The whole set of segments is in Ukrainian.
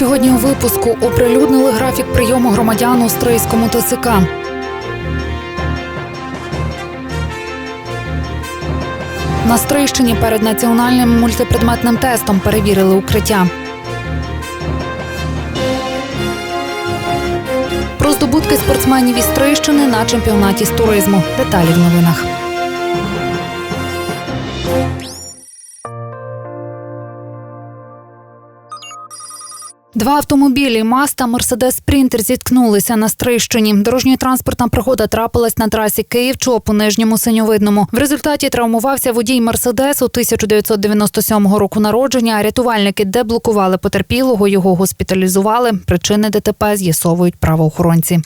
Сьогодні у випуску оприлюднили графік прийому громадян у Стрийському ТСК. На Стрийщині перед національним мультипредметним тестом перевірили укриття. Про здобутки спортсменів із Стрийщини на чемпіонаті з туризму. Деталі в новинах. Два автомобілі МАЗ та Мерседес Спрінтер зіткнулися на Стрийщині. Дорожньо-транспортна пригода трапилась на трасі Київ-Чоп у Нижньому Синьовидному. В результаті травмувався водій Мерседесу 1997 року народження. Рятувальники деблокували потерпілого, його госпіталізували. Причини ДТП з'ясовують правоохоронці.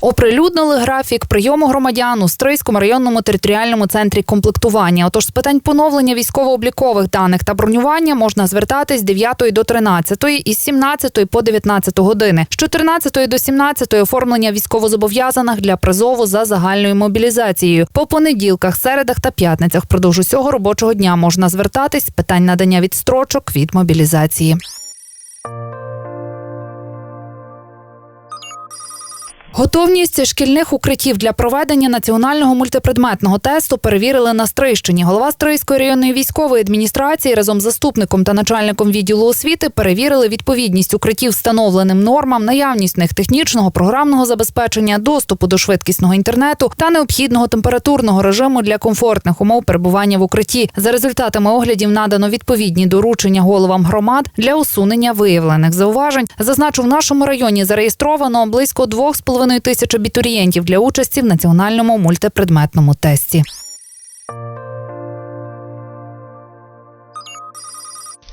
Оприлюднили графік прийому громадян у Стрийському районному територіальному центрі комплектування. Отож, з питань поновлення військово-облікових даних та бронювання можна звертатись з 9 до 13, із 17 по 19 години, з 14 до 17 оформлення військовозобов'язаних для призову за загальною мобілізацією. По понеділках, середах та п'ятницях впродовж усього робочого дня можна звертатись з питань надання відстрочок від мобілізації. Готовність шкільних укриттів для проведення національного мультипредметного тесту перевірили на Стрийщині. Голова Стрийської районної військової адміністрації разом з заступником та начальником відділу освіти перевірили відповідність укриттів встановленим нормам, наявність них технічного програмного забезпечення, доступу до швидкісного інтернету та необхідного температурного режиму для комфортних умов перебування в укритті. За результатами оглядів надано відповідні доручення головам громад для усунення виявлених зауважень. Зазначу, в нашому районі зареєстровано близько 2,5 тисяч абітурієнтів для участі в національному мультипредметному тесті.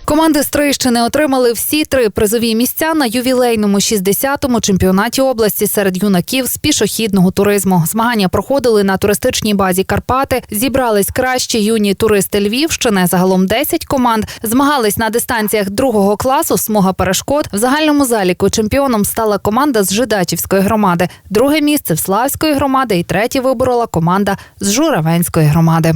Команди Стрийщини отримали всі три призові місця на ювілейному 60-му чемпіонаті області серед юнаків з пішохідного туризму. Змагання проходили на туристичній базі Карпати. Зібрались кращі юні туристи Львівщини. Загалом 10 команд. Змагались на дистанціях другого класу смуга перешкод. В загальному заліку чемпіоном стала команда з Жидачівської громади. Друге місце в Славської громади і третє виборола команда з Журавенської громади.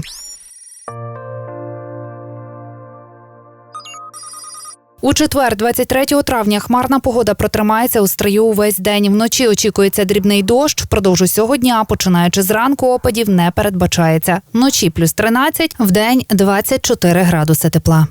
У четвер, 23 травня, хмарна погода протримається у стрию увесь день. Вночі очікується дрібний дощ. Впродовж усього дня, починаючи зранку, опадів не передбачається. Вночі плюс 13, вдень 24 градуси тепла.